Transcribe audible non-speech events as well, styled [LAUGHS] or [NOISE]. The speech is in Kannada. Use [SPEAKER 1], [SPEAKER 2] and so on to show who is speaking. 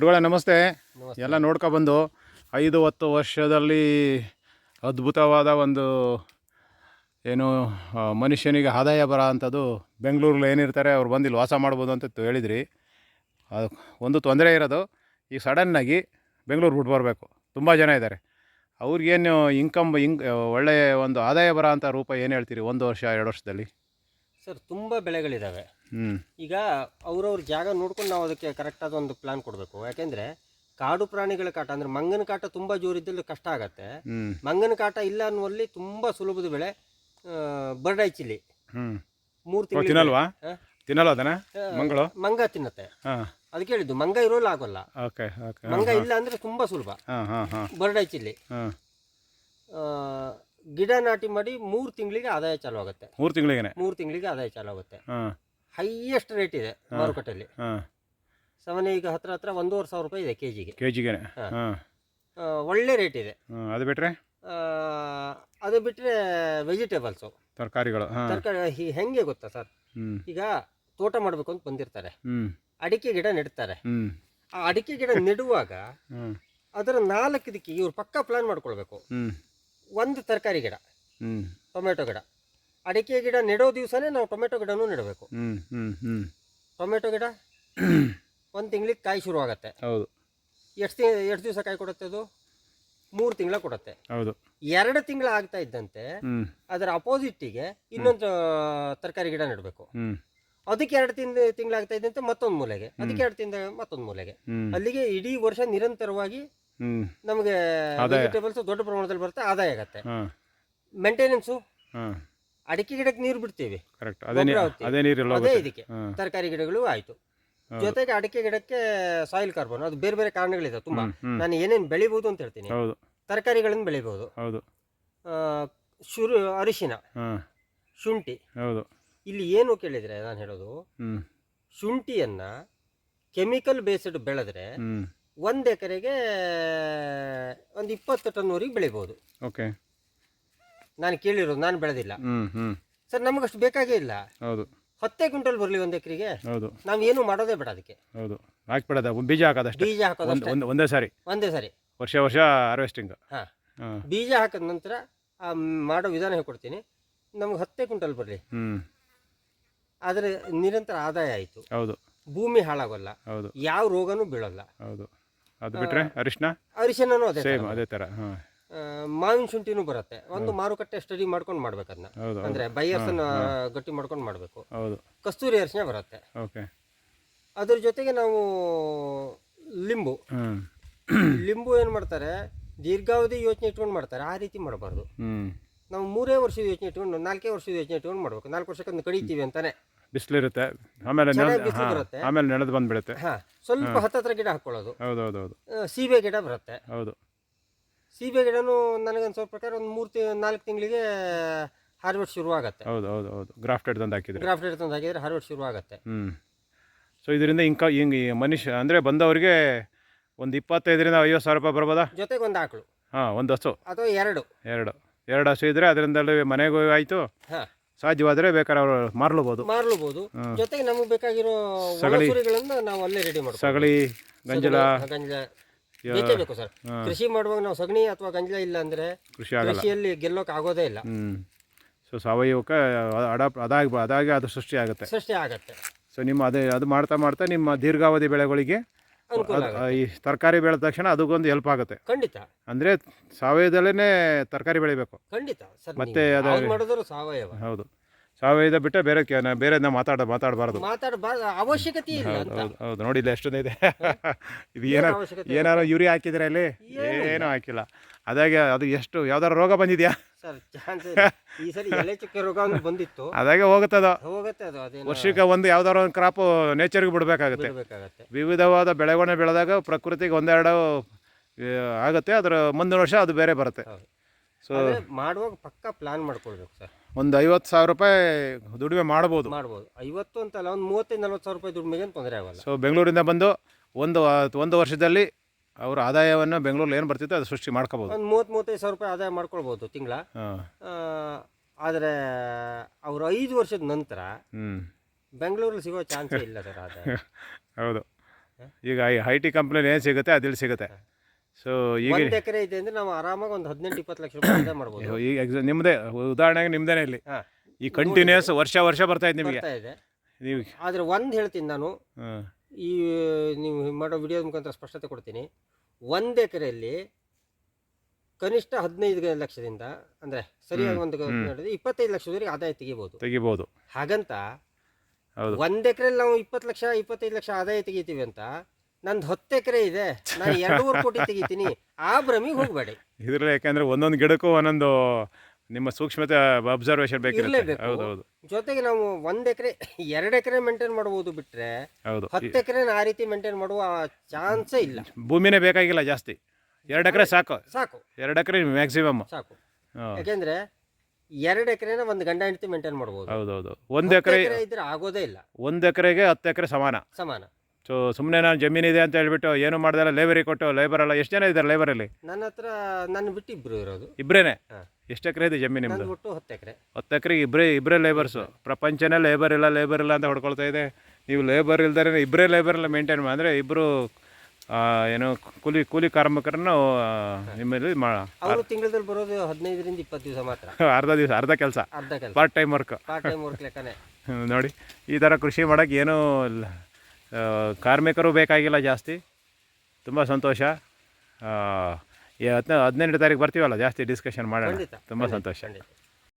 [SPEAKER 1] ಗುರುಗಳೇ ನಮಸ್ತೆ. ಎಲ್ಲ ನೋಡ್ಕೊಬಂದು ಐದು ಹತ್ತು ವರ್ಷದಲ್ಲಿ ಅದ್ಭುತವಾದ ಒಂದು ಏನು ಮನುಷ್ಯನಿಗೆ ಆದಾಯ ಬರೋ ಅಂಥದ್ದು ಬೆಂಗಳೂರಲ್ಲಿ ಏನಿರ್ತಾರೆ ಅವ್ರು ಬಂದು ಇಲ್ಲಿ ವಾಸ ಮಾಡ್ಬೋದು ಅಂತ ಹೇಳಿದ್ರಿ. ಅದು ಒಂದು ತೊಂದರೆ ಇರೋದು. ಈಗ ಸಡನ್ನಾಗಿ ಬೆಂಗಳೂರು ಬಿಟ್ಟು ಬರಬೇಕು. ತುಂಬ ಜನ ಇದ್ದಾರೆ. ಅವ್ರಿಗೇನು ಇನ್ಕಮ್ ಇಂಕ್ ಒಳ್ಳೆಯ ಒಂದು ಆದಾಯ ಬರೋ ಅಂಥ ರೂಪ ಏನು ಹೇಳ್ತೀರಿ ಒಂದು ವರ್ಷ ಎರಡು ವರ್ಷದಲ್ಲಿ?
[SPEAKER 2] ಸರ್ ತುಂಬ ಬೆಳೆಗಳಿದ್ದಾವೆ ಈಗ ಅವ್ರವ್ರ ಜಾಗ ನೋಡ್ಕೊಂಡು ನಾವು ಅದಕ್ಕೆ ಕರೆಕ್ಟಾದ ಒಂದು ಪ್ಲಾನ್ ಕೊಡಬೇಕು. ಯಾಕೆಂದ್ರೆ ಕಾಡು ಪ್ರಾಣಿಗಳ ಕಾಟ ಅಂದ್ರೆ ಮಂಗನ ಕಾಟ ತುಂಬಾ ಜೋರಿದ್ದಲ್ಲಿ ಕಷ್ಟ ಆಗತ್ತೆ. ಮಂಗನ ಕಾಟ ಇಲ್ಲ ಅನ್ನುವಲ್ಲಿ ತುಂಬಾ ಸುಲಭದ ಬೆಳೆ ಬರ್ಡ್
[SPEAKER 1] ಐಚಿಲಿ
[SPEAKER 2] ಮೂರು ತಿಂಗಳು
[SPEAKER 1] ತಿನ್ನಲ್ಲ ಅದನ್ನ? ಮಂಗಳು?
[SPEAKER 2] ಮಂಗ ತಿನ್ನತ್ತೆ.
[SPEAKER 1] ಹಾಂ.
[SPEAKER 2] ಅದಕ್ಕೆ ಹೇಳಿದ್ದು ಮಂಗ ಇರೋಲ್ಲ ಆಗೋಲ್ಲ. ಮಂಗ ಇಲ್ಲ ಅಂದ್ರೆ ತುಂಬಾ ಸುಲಭ. ಬರ್ಡ್ ಐಚಿಲಿ ಗಿಡ ನಾಟಿ ಮಾಡಿ ಮೂರು ತಿಂಗಳಿಗೆ ಆದಾಯ ಚಾಲು ಆಗುತ್ತೆ.
[SPEAKER 1] ಮೂರು ತಿಂಗಳಿಗೆ
[SPEAKER 2] ಮೂರು ತಿಂಗಳಿಗೆ ಆದಾಯ ಚಾಲು ಆಗುತ್ತೆ. ಹೈಯೆಸ್ಟ್ ರೇಟ್ ಇದೆ ಮಾರುಕಟ್ಟೆಯಲ್ಲಿ
[SPEAKER 1] ಹಾಂ.
[SPEAKER 2] ಸಾಮಾನ್ಯ ಈಗ ಹತ್ರ ಹತ್ರ ಒಂದೂವರೆ ಸಾವಿರ ರೂಪಾಯಿ ಇದೆ ಕೆ ಜಿಗೆ
[SPEAKER 1] ಕೆ
[SPEAKER 2] ಹಾ. ಒಳ್ಳೆ ರೇಟ್ ಇದೆ.
[SPEAKER 1] ಅದು ಬಿಟ್ಟರೆ
[SPEAKER 2] ಅದು ಬಿಟ್ಟರೆ ವೆಜಿಟೇಬಲ್ಸು
[SPEAKER 1] ತರಕಾರಿಗಳು
[SPEAKER 2] ತರಕಾರಿ ಹೆಂಗೆ ಗೊತ್ತಾ ಸರ್? ಈಗ ತೋಟ ಮಾಡಬೇಕು ಅಂತ ಬಂದಿರ್ತಾರೆ. ಅಡಿಕೆ ಗಿಡ ನೆಡ್ತಾರೆ. ಆ ಅಡಿಕೆ ಗಿಡ ನೆಡುವಾಗ ಅದರ ನಾಲ್ಕು ದಿಕ್ಕಿ ಇವ್ರು ಪಕ್ಕಾ ಪ್ಲಾನ್ ಮಾಡ್ಕೊಳ್ಬೇಕು. ಒಂದು ತರಕಾರಿ ಗಿಡ. ಟೊಮೆಟೊ ಗಿಡ. ಅಡಿಕೆ ಗಿಡ ನೆಡೋ ದಿವಸನೇ ನಾವು ಟೊಮೆಟೊ ಗಿಡನೂ ನೆಡಬೇಕು. ಟೊಮೆಟೊ ಗಿಡ ಒಂದು ತಿಂಗಳಿಗೆ ಕಾಯಿ ಶುರು ಆಗುತ್ತೆ.
[SPEAKER 1] ಹೌದು.
[SPEAKER 2] ಎಷ್ಟು ಎಷ್ಟು ದಿವಸ ಕಾಯಿ ಕೊಡುತ್ತೆ ಅದು? ಮೂರು ತಿಂಗಳ ಕೊಡುತ್ತೆ.
[SPEAKER 1] ಹೌದು.
[SPEAKER 2] ಎರಡು ತಿಂಗಳ ಆಗ್ತಾ ಇದ್ದಂತೆ ಅದರ ಅಪೋಸಿಟ್ಟಿಗೆ ಇನ್ನೊಂದು ತರಕಾರಿ ಗಿಡ ನೆಡಬೇಕು. ಅದಕ್ಕೆ ಎರಡು ತಿಂದ ತಿಂಗಳಾಗ್ತಾ ಇದ್ದಂತೆ ಮತ್ತೊಂದು ಮೂಲೆಗೆ. ಅದಕ್ಕೆ ಎರಡು ತಿಂದ ಮತ್ತೊಂದು ಮೂಲೆಗೆ. ಅಲ್ಲಿಗೆ ಇಡೀ ವರ್ಷ ನಿರಂತರವಾಗಿ ನಮಗೆ
[SPEAKER 1] ಆದಾಯ.
[SPEAKER 2] ವೆಜಿಟೇಬಲ್ಸ್ ದೊಡ್ಡ ಪ್ರಮಾಣದಲ್ಲಿ ಬರುತ್ತೆ ಆದಾಯ ಆಗತ್ತೆ.
[SPEAKER 1] ಹಾಂ.
[SPEAKER 2] ಮೇಂಟೆನೆನ್ಸು
[SPEAKER 1] ಹಾಂ.
[SPEAKER 2] ಅಡಿಕೆ ಗಿಡಕ್ಕೆ ನೀರು ಬಿಡ್ತೀವಿ.
[SPEAKER 1] ಕರೆಕ್ಟ್ ಅದೇ ನೀರೆಲ್ಲ
[SPEAKER 2] ಇದಕ್ಕೆ. ತರಕಾರಿ ಗಿಡಗಳು ಆಯ್ತು. ಜೊತೆಗೆ ಅಡಿಕೆ ಗಿಡಕ್ಕೆ ಸಾಯಿಲ್ ಕಾರ್ಬನ್ ಅದು ಬೇರೆ ಬೇರೆ ಕಾರಣಗಳಿದೆ ತುಂಬಾ. ನಾನು ಏನೇನು ಬೆಳಿಬಹುದು ಅಂತ ಹೇಳ್ತೀನಿ.
[SPEAKER 1] ಹೌದು.
[SPEAKER 2] ತರಕಾರಿಗಳನ್ನು ಬೆಳಿಬಹುದು
[SPEAKER 1] ಹೌದು.
[SPEAKER 2] ಆ, ಶುರು ಅರಿಶಿನ
[SPEAKER 1] ಹಾಂ.
[SPEAKER 2] ಶುಂಠಿ.
[SPEAKER 1] ಹೌದು.
[SPEAKER 2] ಇಲ್ಲಿ ಏನು ಕೇಳಿದ್ರೆ ನಾನು ಹೇಳೋದು
[SPEAKER 1] ಹ್ಞೂ
[SPEAKER 2] ಶುಂಠಿಯನ್ನ ಕೆಮಿಕಲ್ ಬೇಸ್ಡ್ ಬೆಳೆದ್ರೆ
[SPEAKER 1] ಹ್ಞೂ
[SPEAKER 2] ಒಂದು ಎಕರೆಗೆ ಒಂದು ಇಪ್ಪತ್ತು ಟನ್ವರೆಗೆ ಬೆಳಿಬಹುದು
[SPEAKER 1] ಓಕೆ
[SPEAKER 2] ನಾನು ಕೇಳಿರೋದು ನಾನು ಬೆಳೆದಿಲ್ಲ.
[SPEAKER 1] ಹ್ಮ್
[SPEAKER 2] ಸರ್ ನಮಗಷ್ಟು ಬೇಕಾಗೇ ಇಲ್ಲ.
[SPEAKER 1] ಹೌದು.
[SPEAKER 2] ಹತ್ತೇ ಕ್ವಿಂಟಲ್ ಬರಲಿ ಒಂದು ಎಕರೆಗೆ.
[SPEAKER 1] ಹೌದು.
[SPEAKER 2] ನಾವು ಏನು ಮಾಡೋದೇ ಬೇಡ ಅದಕ್ಕೆ.
[SPEAKER 1] ಹೌದು. ಹಾಕ್ಬಿಡೋದ ಬೀಜ ಹಾಕೋದಷ್ಟೇ
[SPEAKER 2] ಬೀಜ
[SPEAKER 1] ಒಂದು
[SPEAKER 2] ಹಾಕೋದಷ್ಟೇ
[SPEAKER 1] ಒಂದು ಒಂದೇ ಸಾರಿ.
[SPEAKER 2] ಒಂದೇ ಸಾರಿ.
[SPEAKER 1] ವರ್ಷ ವರ್ಷ ಹಾರ್ವೆಸ್ಟಿಂಗ್
[SPEAKER 2] ಹಾಂ.
[SPEAKER 1] ಹಾಂ.
[SPEAKER 2] ಬೀಜ ಹಾಕಿದ ನಂತರ ಆ ಮಾಡೋ ವಿಧಾನ ಹೇಳ್ಕೊಡ್ತೀನಿ. ನಮ್ಗೆ ಹತ್ತೇ ಕ್ವಿಂಟಲ್ ಬರಲಿ.
[SPEAKER 1] ಹ್ಮ್.
[SPEAKER 2] ಆದರೆ ನಿರಂತರ ಆದಾಯ ಆಯಿತು.
[SPEAKER 1] ಹೌದು.
[SPEAKER 2] ಭೂಮಿ ಹಾಳಾಗೋಲ್ಲ.
[SPEAKER 1] ಹೌದು.
[SPEAKER 2] ಯಾವ ರೋಗನೂ ಬೀಳಲ್ಲ.
[SPEAKER 1] ಹೌದು. ಅದು ಬಿಟ್ರೆ ಅರಿಶಿನ?
[SPEAKER 2] ಅರಿಶಿನೂ ಅದೇ
[SPEAKER 1] ಸೇಮ್ ಅದೇ ಥರ ಹಾಂ.
[SPEAKER 2] ಮಾವಿನ ಶುಂಠಿನೂ ಬರುತ್ತೆ. ಒಂದು ಮಾರುಕಟ್ಟೆ ಸ್ಟಡಿ ಮಾಡ್ಕೊಂಡು ಮಾಡ್ಬೇಕು ಅದನ್ನ
[SPEAKER 1] ಹೌದು
[SPEAKER 2] ಅಂದ್ರೆ ಬೈಯರ್ಸ್ ಗಟ್ಟಿ ಮಾಡ್ಕೊಂಡು ಮಾಡಬೇಕು.
[SPEAKER 1] ಹೌದು.
[SPEAKER 2] ಕಸ್ತೂರಿ ಅರಿಶಿನ ಬರುತ್ತೆ.
[SPEAKER 1] ಓಕೆ.
[SPEAKER 2] ಅದ್ರ ಜೊತೆಗೆ ನಾವು ಲಿಂಬು. ಲಿಂಬು ಏನು ಮಾಡ್ತಾರೆ? ದೀರ್ಘಾವಧಿ ಯೋಚನೆ ಇಟ್ಕೊಂಡು ಮಾಡ್ತಾರೆ. ಆ ರೀತಿ ಮಾಡಬಾರ್ದು. ನಾವು ಮೂರೇ ವರ್ಷದ ಯೋಚನೆ ಇಟ್ಕೊಂಡು ನಾಲ್ಕೇ ವರ್ಷದ ಯೋಚನೆ ಇಟ್ಕೊಂಡು ಮಾಡಬೇಕು. ನಾಲ್ಕು ವರ್ಷಕ್ಕೆ ಕಡಿತೀವಿ ಅಂತಾನೆ.
[SPEAKER 1] ಬಿಸಿಲಿರುತ್ತೆ. ಆಮೇಲೆ. ಆಮೇಲೆ ನೆನೆದು ಬಂದ್ಬಿಡುತ್ತೆ.
[SPEAKER 2] ಹಾ ಸ್ವಲ್ಪ ಹತ್ತತ್ರ ಗಿಡ ಹಾಕೊಳ್ಳೋದು.
[SPEAKER 1] ಹೌದು ಹೌದು ಹೌದು.
[SPEAKER 2] ಸೀಬೆ ಗಿಡ ಬರುತ್ತೆ.
[SPEAKER 1] ಹೌದು.
[SPEAKER 2] ಸೀಬೆ ಗಿಡನೂ ಸ್ವಲ್ಪ ಪ್ರಕಾರ ಒಂದು ಮೂರು ತಿ ನಾಲ್ಕು ತಿಂಗಳಿಗೆ ಹಾರ್ವೆಸ್ಟ್ ಶುರು ಆಗುತ್ತೆ
[SPEAKER 1] ಹೌದು ಹೌದು. ಹೌದು ಗ್ರಾಫ್ಟೆಡ್ ತಂದು ಹಾಕಿದ್ರೆ.
[SPEAKER 2] ಗ್ರಾಫ್ಟೆಡ್ ತಂದು ಹಾಕಿದ್ರೆ ಹಾರ್ವೆಸ್ಟ್ ಶುರು ಆಗುತ್ತೆ
[SPEAKER 1] ಹ್ಞೂ ಸೊ ಇದರಿಂದ ಇಂಕ ಹಿಂಗೆ ಮನುಷ್ಯ ಅಂದರೆ ಬಂದವರಿಗೆ ಒಂದು ಇಪ್ಪತ್ತೈದರಿಂದ ಐವತ್ತು ಸಾವಿರ ರೂಪಾಯಿ ಬರ್ಬೋದಾ?
[SPEAKER 2] ಜೊತೆಗೆ ಒಂದು ಆಕಳು.
[SPEAKER 1] ಹಾಂ ಒಂದು ಹಸು.
[SPEAKER 2] ಅಥವಾ ಎರಡು.
[SPEAKER 1] ಎರಡು. ಎರಡು ಹಸು ಇದ್ದರೆ ಅದರಿಂದಲೇ ಮನೆಗೂ ಆಯಿತು.
[SPEAKER 2] ಹಾಂ.
[SPEAKER 1] ಸಾಧ್ಯವಾದರೆ ಬೇಕಾದ್ರೆ ಅವರು ಮಾರ್ಲಬೋದು.
[SPEAKER 2] ಮಾರ್ಲಬೋದು. ಜೊತೆಗೆ ನಮಗೆ ಬೇಕಾಗಿರೋ
[SPEAKER 1] ಸಗಣಿ.
[SPEAKER 2] ನಾವು ಅಲ್ಲೇ ರೆಡಿ ಮಾಡ್ತೀವಿ
[SPEAKER 1] ಸಗಳಿ ಗಂಜಲ.
[SPEAKER 2] ಗಂಜಲ. ಬೇಕೇ ಬೇಕು ಸರ್. ಕೃಷಿ ಮಾಡುವಾಗ ನಾವು ಸಗಣಿ ಅಥವಾ ಗಂಜಲ ಇಲ್ಲ ಅಂದರೆ
[SPEAKER 1] ಕೃಷಿ ಆಗಲ್ಲ.
[SPEAKER 2] ಕೃಷಿಯಲ್ಲಿ ಗೆಲ್ಲೋಕೆ ಆಗೋದೇ ಇಲ್ಲ.
[SPEAKER 1] ಸೊ ಸಾವಯವಕ್ಕೆ ಅದಾಗಿ ಅದಾಗಿ ಅದು ಸೃಷ್ಟಿ ಆಗುತ್ತೆ.
[SPEAKER 2] ಸೃಷ್ಟಿ ಆಗತ್ತೆ.
[SPEAKER 1] ಸೊ ನಿಮ್ಮ ಅದೇ ಅದು ಮಾಡ್ತಾ ಮಾಡ್ತಾ ನಿಮ್ಮ ದೀರ್ಘಾವಧಿ ಬೆಳೆಗಳಿಗೆ
[SPEAKER 2] ಅನುಕೂಲ ಆಗುತ್ತೆ.
[SPEAKER 1] ಈ ತರಕಾರಿ ಬೆಳೆದ ತಕ್ಷಣ ಅದಕ್ಕೊಂದು ಹೆಲ್ಪ್ ಆಗುತ್ತೆ.
[SPEAKER 2] ಖಂಡಿತ.
[SPEAKER 1] ಅಂದರೆ ಸಾವಯವದಲ್ಲೇ ತರಕಾರಿ ಬೆಳಿಬೇಕು.
[SPEAKER 2] ಖಂಡಿತ. ಸರ್
[SPEAKER 1] ಮತ್ತೆ
[SPEAKER 2] ನೀವು
[SPEAKER 1] ಅದು-
[SPEAKER 2] ಯಾವ್ದು ಮಾಡಿದ್ರು ಸಾವಯವ.
[SPEAKER 1] ಹೌದು. ಸಾವಯವ ಬಿಟ್ಟರೆ ಬೇರೆ ಬೇರೆ ಬೇರೆ ಮಾತಾಡ ಮಾತಾಡಬಾರ್ದು.
[SPEAKER 2] ಮಾತಾಡಬಾರ್ದು ಅವಶ್ಯಕತೆ ಇಲ್ಲ
[SPEAKER 1] ಹೌದು
[SPEAKER 2] ಅಂತ.
[SPEAKER 1] ಹೌದು ಹೌದು ನೋಡಿಲ್ಲ ಎಷ್ಟೊಂದಿದೆ. [LAUGHS] ಇದು
[SPEAKER 2] ಏನ
[SPEAKER 1] ಏನಾರು ಏನಾರು ಯೂರಿಯಾ ಹಾಕಿದ್ರೆ ಅಲ್ಲಿ? ಏನೂ ಹಾಕಿಲ್ಲ. ಅದಾಗೆ ಅದು ಎಷ್ಟು ಯಾವ್ದಾರು ರೋಗ ಬಂದಿದ್ಯಾ?
[SPEAKER 2] ಸರ್ ಚಾನ್ಸ್ ಈ ಸರಿ ಎಲೆ ಚುಕ್ಕೆ ರೋಗ ಒಂದು ಬಂದಿತ್ತು.
[SPEAKER 1] ಅದಾಗೆ ಹೋಗುತ್ತದ?
[SPEAKER 2] ಹೋಗುತ್ತೆ ಅದು ಅದೇನೋ
[SPEAKER 1] ವರ್ಷಕ್ಕೆ ಒಂದು ಯಾವ್ದಾರು ಒಂದು ಕ್ರಾಪ್ ನೇಚರ್ಗೆ ಬಿಡಬೇಕಾಗುತ್ತೆ. ವಿವಿಧವಾದ ಬೆಳೆಗಳನ್ನ ಬೆಳೆದಾಗ ಪ್ರಕೃತಿಗೆ ಒಂದೆರಡು ಆಗುತ್ತೆ. ಅದರ ಮುಂದಿನ ವರ್ಷ ಅದು ಬೇರೆ ಬರುತ್ತೆ. ಸೊ
[SPEAKER 2] ಮಾಡುವಾಗ ಪಕ್ಕ ಪ್ಲಾನ್ ಮಾಡ್ಕೊಳ್ಬೇಕು ಸರ್.
[SPEAKER 1] ಒಂದು ಐವತ್ತು ಸಾವಿರ ರೂಪಾಯಿ ದುಡಿಮೆ ಮಾಡ್ಬೋದು.
[SPEAKER 2] ಮಾಡ್ಬೋದು. ಐವತ್ತು ಅಂತಲ್ಲ ಒಂದು ಮೂವತ್ತೈದು ನಲ್ವತ್ತು ಸಾವಿರ ರೂಪಾಯಿ ದುಡಿಮೆಗೆ ತೊಂದರೆ ಆಗಲ್ಲ.
[SPEAKER 1] ಸೊ ಬೆಂಗಳೂರಿಂದ ಬಂದು ಒಂದು ಒಂದು ವರ್ಷದಲ್ಲಿ ಅವ್ರ ಆದಾಯವನ್ನು ಬೆಂಗಳೂರಲ್ಲಿ ಏನು ಬರ್ತಿತ್ತು ಅದು ಸೃಷ್ಟಿ ಮಾಡ್ಕೋಬೋದು.
[SPEAKER 2] ಒಂದು ಮೂವತ್ತು ಮೂವತ್ತೈದು ಸಾವಿರ ರೂಪಾಯಿ ಆದಾಯ ಮಾಡ್ಕೊಳ್ಬೋದು ತಿಂಗಳ. ಆದರೆ ಅವರು ಐದು ವರ್ಷದ ನಂತರ ಬೆಂಗಳೂರಲ್ಲಿ ಸಿಗೋ ಚಾನ್ಸ್ ಇಲ್ಲ ಸರ್ ಆದಾಯ. [LAUGHS]
[SPEAKER 1] ಹೌದು. ಈಗ ಐ ಟಿ ಕಂಪ್ನಿಲಿ ಏನು ಸಿಗುತ್ತೆ ಅದಿಲ್ಲಿ ಸಿಗುತ್ತೆ. ಸೊ ಈಗ
[SPEAKER 2] ಒಂದ್ ಎಕರೆ ಇದೆ ಅಂದ್ರೆ ನಾವು ಆರಾಮಾಗಿ ಒಂದು ಹದಿನೆಂಟು ಇಪ್ಪತ್ತು ಲಕ್ಷ ರೂಪಾಯಿ ಆದಾಯ ಮಾಡ್ಬೋದು.
[SPEAKER 1] ಈಗ ಎಕ್ಸ ನಿಮ್ಮದೇ ಉದಾಹರಣೆಗೆ ನಿಮ್ದೇನೆ ಇಲ್ಲಿ.
[SPEAKER 2] ಹಾ.
[SPEAKER 1] ಈ ಕಂಟಿನ್ಯೂಸ್ ವರ್ಷ ವರ್ಷ ಬರ್ತಾ ಇದೆ ನಿಮಗೆ.
[SPEAKER 2] ಬರ್ತಾ ಇದೆ.
[SPEAKER 1] ನೀವು
[SPEAKER 2] ಆದ್ರೆ ಒಂದು ಹೇಳ್ತೀನಿ ನಾನು.
[SPEAKER 1] ಹಾಂ.
[SPEAKER 2] ಈ ನೀವು ಮಾಡೋ ವಿಡಿಯೋದ ಮುಖಾಂತರ ಸ್ಪಷ್ಟತೆ ಕೊಡ್ತೀನಿ. ಒಂದು ಎಕರೆಯಲ್ಲಿ ಕನಿಷ್ಠ ಹದಿನೈದು ಲಕ್ಷದಿಂದ ಅಂದ್ರೆ ಸರಿಯಾಗಿ ಒಂದು ನೋಡಿದ್ರೆ ಇಪ್ಪತ್ತೈದು ಲಕ್ಷದವರೆಗೆ ಆದಾಯ ತೆಗಿಬೋದು.
[SPEAKER 1] ತೆಗಿಬೋದು.
[SPEAKER 2] ಹಾಗಂತ
[SPEAKER 1] ಹೌದು.
[SPEAKER 2] ಒಂದ್ ಎಕರೆಯಲ್ಲಿ ನಾವು ಇಪ್ಪತ್ತು ಲಕ್ಷ ಇಪ್ಪತ್ತೈದು ಲಕ್ಷ ಆದಾಯ ತೆಗಿತೀವಿ ಅಂತ ನಂದು ಹತ್ತು ಎಕರೆ ಇದೆ. ನಾನು ಎರಡೂವರೆ ಕೋಟಿ ತೆಗಿತೀನಿ. ಆ ಭ್ರಮಿಗೆ ಹೋಗಬೇಡಿ.
[SPEAKER 1] ಇದ್ರಲ್ಲಿ ಯಾಕಂದ್ರೆ ಒಂದೊಂದು ಗಿಡಕ್ಕೂ ಒಂದೊಂದು ನಿಮ್ಮ ಸೂಕ್ಷ್ಮತೆ ಅಬ್ಸರ್ವೇಷನ್ ಬೇಕಿರುತ್ತೆ.
[SPEAKER 2] ಇರ್ಲೇಬೇಕು.
[SPEAKER 1] ಹೌದು ಹೌದು
[SPEAKER 2] ಜೊತೆಗೆ ನಾವು ಒಂದ್ ಎಕರೆ ಎರಡ್ ಎಕರೆ ಮೇಂಟೈನ್ ಮಾಡ್ಬೋದು ಬಿಟ್ರೆ
[SPEAKER 1] ಹೌದು.
[SPEAKER 2] ಹತ್ತು ಎಕರೆ ಆ ರೀತಿ ಮೇಂಟೈನ್ ಮಾಡುವ ಚಾನ್ಸೇ ಇಲ್ಲ.
[SPEAKER 1] ಭೂಮಿನೇ ಬೇಕಾಗಿಲ್ಲ ಜಾಸ್ತಿ. ಎರಡು ಎಕರೆ ಸಾಕು.
[SPEAKER 2] ಸಾಕು.
[SPEAKER 1] ಎರಡು ಎಕರೆ ಮ್ಯಾಕ್ಸಿಮಮ್
[SPEAKER 2] ಸಾಕು. ಯಾಕೆಂದ್ರೆ ಎರಡು ಎಕರೆನ ಒಂದು ಗಂಡ ಹೆಂಡತಿ ಮೇಂಟೈನ್ ಮಾಡ್ಬೋದು.
[SPEAKER 1] ಹೌದು ಹೌದು ಒಂದು ಎಕರೆ
[SPEAKER 2] ಎಕರೆ ಇದ್ರೆ ಆಗೋದೇ ಇಲ್ಲ.
[SPEAKER 1] ಒಂದು ಎಕರೆಗೆ ಹತ್ತು ಎಕರೆ ಸಮಾನ.
[SPEAKER 2] ಸಮಾನ.
[SPEAKER 1] ಸೊ ಸುಮ್ಮನೆ ನಾನು ಜಮೀನಿದೆ ಅಂತ ಹೇಳ್ಬಿಟ್ಟು ಏನು ಮಾಡ್ದಲ್ಲ ಲೇಬರಿ ಕೊಟ್ಟು ಲೇಬರ್ ಎಲ್ಲ ಎಷ್ಟು ಜನ ಇದ್ದಾರೆ ಲೇಬರಲ್ಲಿ
[SPEAKER 2] ನನ್ನ ಹತ್ರ ನನ್ನ ಬಿಟ್ಟು ಇಬ್ರು ಇರೋದು.
[SPEAKER 1] ಇಬ್ಬರೇನೆ ಎಷ್ಟು ಎಕರೆ ಇದೆ ಜಮೀನು ನಿಮ್ಮದು
[SPEAKER 2] ಒಟ್ಟು ಹತ್ತು ಎಕರೆ.
[SPEAKER 1] ಹತ್ತು ಎಕರೆಗೆ ಇಬ್ಬರೇ ಇಬ್ಬರೇ ಲೇಬರ್ಸು ಪ್ರಪಂಚನೇ ಲೇಬರ್ ಇಲ್ಲ ಲೇಬರ್ ಇಲ್ಲ ಅಂತ ಹೊಡ್ಕೊಳ್ತಾ ಇದೆ. ನೀವು ಲೇಬರ್ ಇಲ್ದರೆ ಇಬ್ಬರೇ ಲೇಬರ್ ಎಲ್ಲ ಮೇಂಟೈನ್ ಮಾಡಿದ್ರೆ ಇಬ್ಬರು ಏನು ಕೂಲಿ ಕೂಲಿ ಕಾರ್ಮಿಕರನ್ನು ನಿಮ್ಮಲ್ಲಿ ಮಾ
[SPEAKER 2] ಅವರು ತಿಂಗಳಲ್ಲಿ ಬರೋದು ಹದಿನೈದರಿಂದ ಇಪ್ಪತ್ತು ದಿವಸ ಮಾತ್ರ. [LAUGHS]
[SPEAKER 1] ಅರ್ಧ ದಿವಸ ಅರ್ಧ ಕೆಲಸ.
[SPEAKER 2] ಅರ್ಧ ಕೆಲಸ.
[SPEAKER 1] Part time work
[SPEAKER 2] part time work ಲೆಕ್ಕನೆ.
[SPEAKER 1] ನೋಡಿ ಈ ಥರ ಕೃಷಿ ಮಾಡೋಕ್ಕೆ ಏನೂ ಇಲ್ಲ. ಕಾರ್ಮಿಕರು ಬೇಕಾಗಿಲ್ಲ ಜಾಸ್ತಿ. ತುಂಬ ಸಂತೋಷ. ಹದಿನ ಹದಿನೆಂಟು ತಾರೀಕು ಬರ್ತೀವಲ್ಲ ಜಾಸ್ತಿ ಡಿಸ್ಕಷನ್ ಮಾಡೋಣ. ತುಂಬ ಸಂತೋಷ.